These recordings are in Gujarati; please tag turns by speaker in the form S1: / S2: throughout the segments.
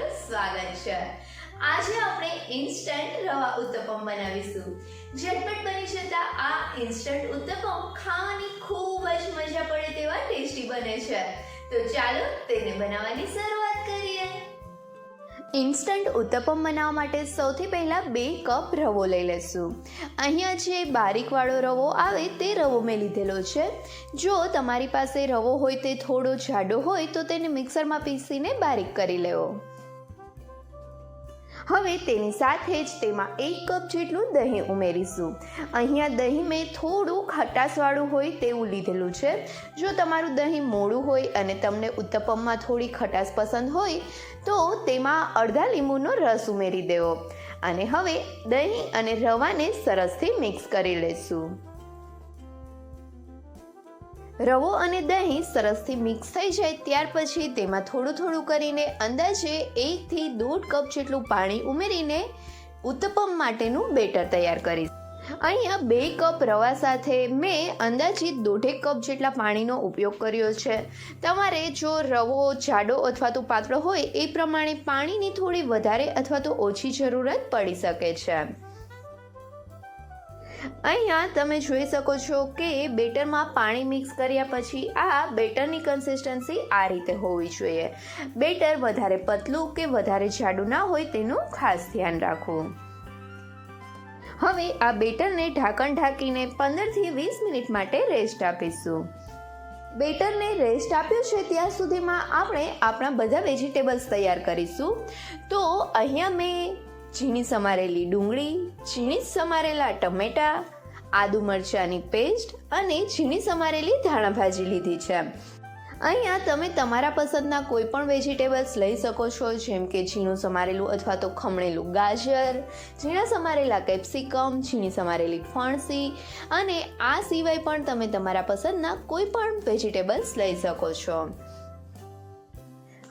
S1: સ્વાગત છે. આજે આપણે ઇન્સ્ટન્ટ રવા ઉત્તપમ બનાવીશું. ઝટપટ બની જતા આ ઇન્સ્ટન્ટ ઉત્તપમ ખાવાની ખૂબ જ મજા પડે તેવા ટેસ્ટી બને છે. તો ચાલો તેને બનાવવાની શરૂઆત કરીએ. ઇન્સ્ટન્ટ ઉત્તપમ બનાવવા માટે સૌથી પહેલાં બે કપ રવો લઈ લેશું. અહીંયા જે બારીકવાળો રવો આવે તે રવો મેં લીધેલો છે. જો તમારી પાસે રવો હોય તે થોડો જાડો હોય તો તેને મિક્સરમાં પીસીને બારીક કરી લેવો. હવે તેની સાથે જ તેમાં એક કપ જેટલું દહીં ઉમેરીશું. અહીંયા દહીં મેં થોડું ખટાશવાળું હોય તેવું લીધેલું છે. જો તમારું દહીં મોડું હોય અને તમને ઉત્તપમમાં થોડી ખટાશ પસંદ હોય, તો તેમાં અડધા લીંબુનો રસ ઉમેરી દેવો. અને હવે દહીં અને રવાને સરસથી મિક્સ કરી લઈશું રવો અને દહીં સરસથી મિક્સ થઈ જાય ત્યાર પછી તેમાં થોડું થોડું કરીને અંદાજે એકથી દોઢ કપ જેટલું પાણી ઉમેરીને ઉત્તપમ માટેનું બેટર તૈયાર કરીશ. અહીંયા બે કપ રવા સાથે મેં અંદાજિત દોઢેક કપ જેટલા પાણીનો ઉપયોગ કર્યો છે. તમારે જો રવો, જાડો અથવા તો પાતળો હોય, એ પ્રમાણે પાણીની થોડી વધારે અથવા તો ઓછી જરૂરત પડી શકે છે. અહીંયા તમે જોઈ શકો છો કે બેટરમાં પાણી મિક્સ કર્યા પછી આ બેટરની કન્સિસ્ટન્સી આ રીતે હોવી જોઈએ. બેટર વધારે પતલું કે વધારે જાડું ના હોય તેનું ખાસ ધ્યાન રાખવું. હવે આ બેટરને ઢાંકણ ઢાંકીને પંદરથી વીસ મિનિટ માટે રેસ્ટ આપીશું. બેટરને રેસ્ટ આપ્યો છે ત્યાં સુધીમાં આપણે આપણા બધા વેજીટેબલ્સ તૈયાર કરીશું. તો અહીંયા મેં ઝીણી સમારેલી ડુંગળી ઝીણી સમારેલા ટમેટા, આદુ મરચાંની પેસ્ટ અને ઝીણી સમારેલી ધાણા ભાજી લીધી છે. અહીંયા તમે તમારા પસંદના કોઈ પણ વેજીટેબલ્સ લઈ શકો છો, જેમ કે ઝીણું સમારેલું અથવા તો ખમણેલું ગાજર, ઝીણા સમારેલા કેપ્સિકમ, ઝીણી સમારેલી ફણસી અને આ સિવાય પણ તમે તમારા પસંદના કોઈ પણ વેજીટેબલ્સ લઈ શકો છો.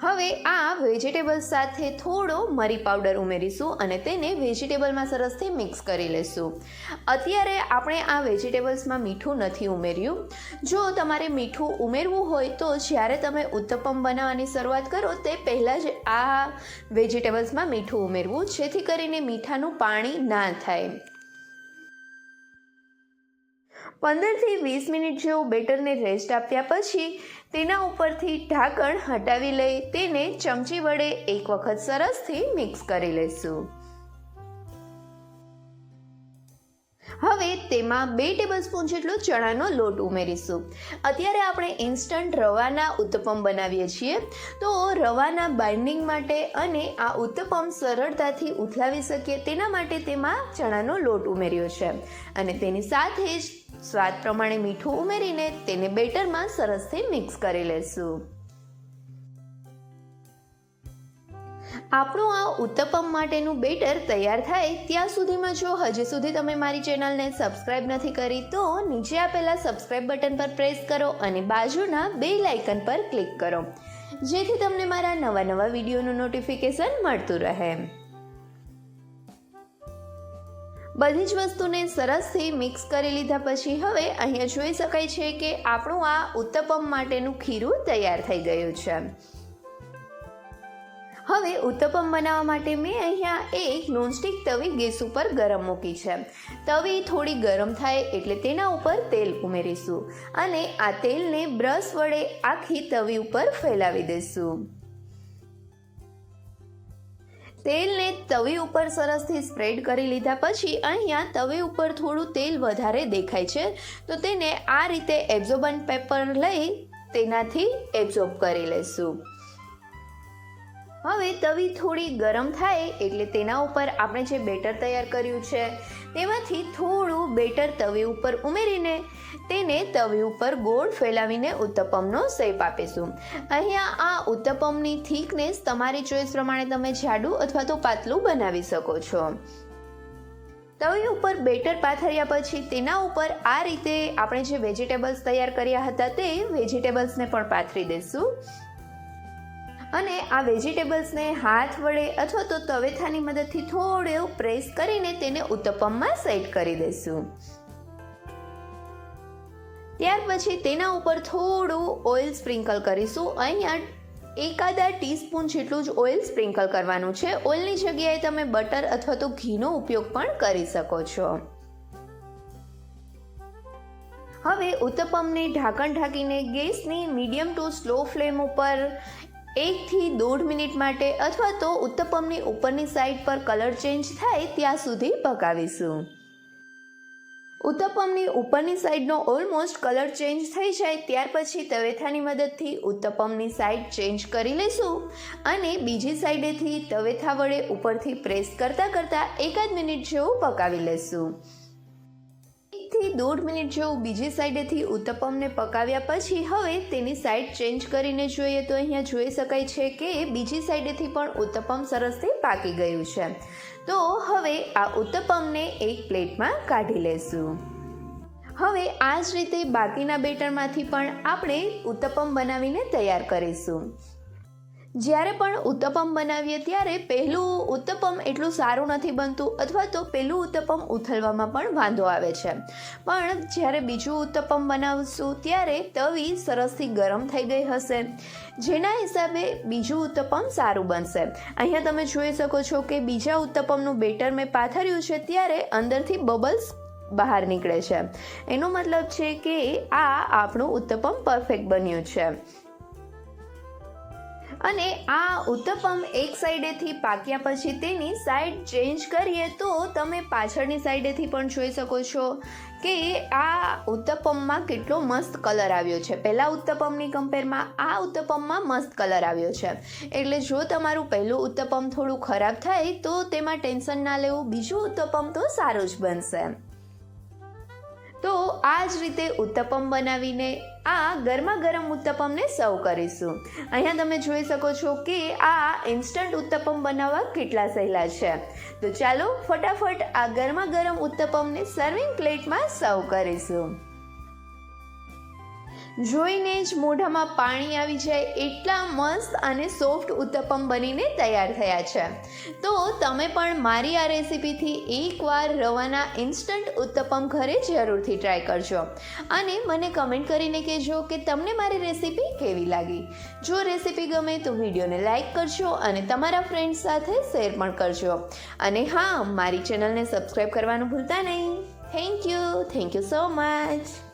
S1: હવે આ વેજીટેબલ્સ સાથે થોડો મરી પાવડર ઉમેરીશું અને તેને વેજીટેબલમાં સરસથી મિક્સ કરી લઈશું અત્યારે આપણે આ વેજીટેબલ્સમાં મીઠું નથી ઉમેર્યું. જો તમારે મીઠું ઉમેરવું હોય તો જ્યારે તમે ઉત્તપમ બનાવવાની શરૂઆત કરો તે પહેલાં જ આ વેજીટેબલ્સમાં મીઠું ઉમેરવું, જેથી કરીને મીઠાનું પાણી ના થાય. પંદરથી વીસ મિનિટ જેવું બેટરને રેસ્ટ આપ્યા પછી તેના ઉપરથી ઢાંકણ હટાવી લઈ તેને ચમચી વડે એક વખત સરસથી મિક્સ કરી લઈશું હવે તેમાં બે ટેબલ સ્પૂન જેટલો ચણાનો લોટ ઉમેરીશું. અત્યારે આપણે ઇન્સ્ટન્ટ રવાના ઉત્તપમ બનાવીએ છીએ. તો રવાના બાઇન્ડિંગ માટે અને આ ઉત્તપમ સરળતાથી ઉથલાવી શકીએ તેના માટે તેમાં ચણાનો લોટ ઉમેર્યો છે. અને તેની સાથે જ સ્વાદ પ્રમાણે મીઠું ઉમેરીને તેને બેટરમાં સરસથી મિક્સ કરી લેશું. આપણું આ ઉત્તપમ માટેનું બેટર તૈયાર થાય ત્યાં સુધીમાં જો હજી સુધી તમે મારી ચેનલને સબસ્ક્રાઇબ નથી કરી તો નીચે આપેલા સબસ્ક્રાઇબ બટન પર પ્રેસ કરો અને બાજુના બે લાઇકન પર ક્લિક કરો. જેથી તમને મારા નવા નવા વિડીયોનું નોટિફિકેશન મળતું રહે. બધી જ વસ્તુને સરસથી મિક્સ કરી લીધા પછી હવે અહીંયા જોઈ શકાય છે કે આપણું આ ઉત્તપમ માટેનું ખીરું તૈયાર થઈ ગયું છે. હવે ઉત્તપમ બનાવવા માટે મેં અહીંયા એક નોનસ્ટિક તવી ગેસ ઉપર ગરમ મૂકી છે. તવી થોડી ગરમ થાય એટલે તેના ઉપર તેલ ઉમેરીશું અને આ તેલને બ્રશ વડે આખી તવી ઉપર ફેલાવી દઈશું. તેલને તવી ઉપર સરસથી સ્પ્રેડ કરી લીધા પછી અહીંયા તવી ઉપર થોડું તેલ વધારે દેખાય છે. તો તેને આ રીતે એબ્ઝોબન પેપર લઈ તેનાથી એબ્ઝોર્બ કરી લઈશું હવે તવી થોડી ગરમ થાય એટલે તેના ઉપર આપણે જે બેટર તૈયાર કર્યું છે, તેમાંથી થોડું બેટર તવી ઉપર ઉમેરીને તેને તવી ઉપર ગોળ ફેલાવીને ઉત્તપમનો શેપ આપીશું. અહીંયા આ ઉત્તપમની થીકનેસ તમારી ચોઈસ પ્રમાણે તમે જાડું અથવા તો પાતળું બનાવી શકો છો. તવી ઉપર બેટર પાથર્યા પછી તેના ઉપર આ રીતે આપણે જે વેજીટેબલ્સ તૈયાર કર્યા હતા તે વેજીટેબલ્સને પણ પાથરી દઈશું. અને આ વેજીટેબલ્સને હાથ વડે અથવા તો તવેથાની મદદથી થોડો પ્રેસ કરીને તેને ઉત્તપમમાં સેટ કરી દઈશું. ત્યાર પછી તેના ઉપર થોડું ઓઇલ સ્પ્રિંકલ કરીશું. અહીંયા એકાદા ટીસ્પૂન જેટલું જ ઓઇલ સ્પ્રિંકલ કરવાનું છે. ઓઇલની જગ્યાએ તમે બટર અથવા તો ઘીનો ઉપયોગ પણ કરી શકો છો. હવે ઉત્તપમને ઢાંકણ ઢાંકીને ગેસની મીડિયમ ટુ સ્લો ફ્લેમ ઉપર એકથી દોઢ મિનિટ માટે અથવા તો ઉત્તપમની ઉપરની સાઈડ પર કલર ચેન્જ થાય ત્યાં સુધી પકાવીશું. ઉત્તપમની ઉપરની સાઈડનો ઓલમોસ્ટ કલર ચેન્જ થઈ જાય ત્યાર પછી તવેથાની મદદથી ઉત્તપમની સાઈડ ચેન્જ કરી લઈશું અને બીજી સાઈડેથી તવેથા વડે ઉપરથી પ્રેસ કરતાં કરતાં એકાદ મિનિટ જેવું પકાવી લઈશું. એકથી દોઢ મિનિટ જેવું બીજી સાઈડેથી ઉત્તપમને પકાવ્યા પછી હવે તેની સાઈડ ચેન્જ કરીને જોઈએ તો અહીંયા જોઈ શકાય છે કે બીજી સાઈડેથી પણ ઉત્તપમ સરસથી પાકી ગયું છે. તો હવે આ ઉત્તપમને એક પ્લેટમાં કાઢી લેશું. હવે આ જ રીતે બાકીના બેટરમાંથી પણ આપણે ઉત્તપમ બનાવીને તૈયાર કરીશું. જ્યારે પણ ઉત્તપમ બનાવીએ ત્યારે પહેલું ઉત્તપમ એટલું સારું નથી બનતું અથવા તો પહેલું ઉત્તપમ ઉથલવામાં પણ વાંધો આવે છે. પણ જ્યારે બીજું ઉત્તપમ બનાવશું ત્યારે તવી સરસથી ગરમ થઈ ગઈ હશે. જેના હિસાબે બીજું ઉત્તપમ સારું બનશે. અહીંયા તમે જોઈ શકો છો કે બીજા ઉત્તપમનું બેટર મેં પાથર્યું છે ત્યારે અંદરથી બબલ્સ બહાર નીકળે છે. એનો મતલબ છે કે આ આપણું ઉત્તપમ પરફેક્ટ બન્યું છે. અને આ ઉત્તપમ એક સાઈડેથી પાક્યા પછી તેની સાઈડ ચેન્જ કરીએ તો તમે પાછળની સાઈડેથી પણ જોઈ શકો છો કે આ ઉત્તપમમાં કેટલો મસ્ત કલર આવ્યો છે. પહેલાં ઉત્તપમની કમ્પેરમાં આ ઉત્તપમમાં મસ્ત કલર આવ્યો છે. એટલે જો તમારું પહેલું ઉત્તપમ થોડું ખરાબ થાય તો તેમાં ટેન્શન ના લેવું, બીજું ઉત્તપમ તો સારું જ બનશે. તો આ જ રીતે ઉત્તપમ બનાવીને આ ગરમા ગરમ ઉત્તપમને સર્વ કરીશું. અહીંયા તમે જોઈ શકો છો કે આ ઇન્સ્ટન્ટ ઉત્તપમ બનાવવા કેટલા સહેલા છે. તો ચાલો ફટાફટ આ ગરમા ગરમ ઉત્તપમને સર્વિંગ પ્લેટમાં સર્વ કરીશું. જોઈને જ મોઢામાં પાણી આવી જાય એટલા મસ્ત અને સોફ્ટ ઉત્તપમ બનીને તૈયાર થયા છે. તો તમે પણ મારી આ રેસીપીથી એકવાર રવાના ઇન્સ્ટન્ટ ઉત્તપમ ઘરે જરૂરથી ટ્રાય કરજો. અને મને કમેન્ટ કરીને કહેજો કે તમને મારી રેસીપી કેવી લાગી. જો રેસીપી ગમે તો વિડીયોને લાઇક કરજો અને તમારા ફ્રેન્ડ્સ સાથે શેર પણ કરજો. અને હા, મારી ચેનલને સબસ્ક્રાઈબ કરવાનું ભૂલતા નહીં. Thank you thank you so much.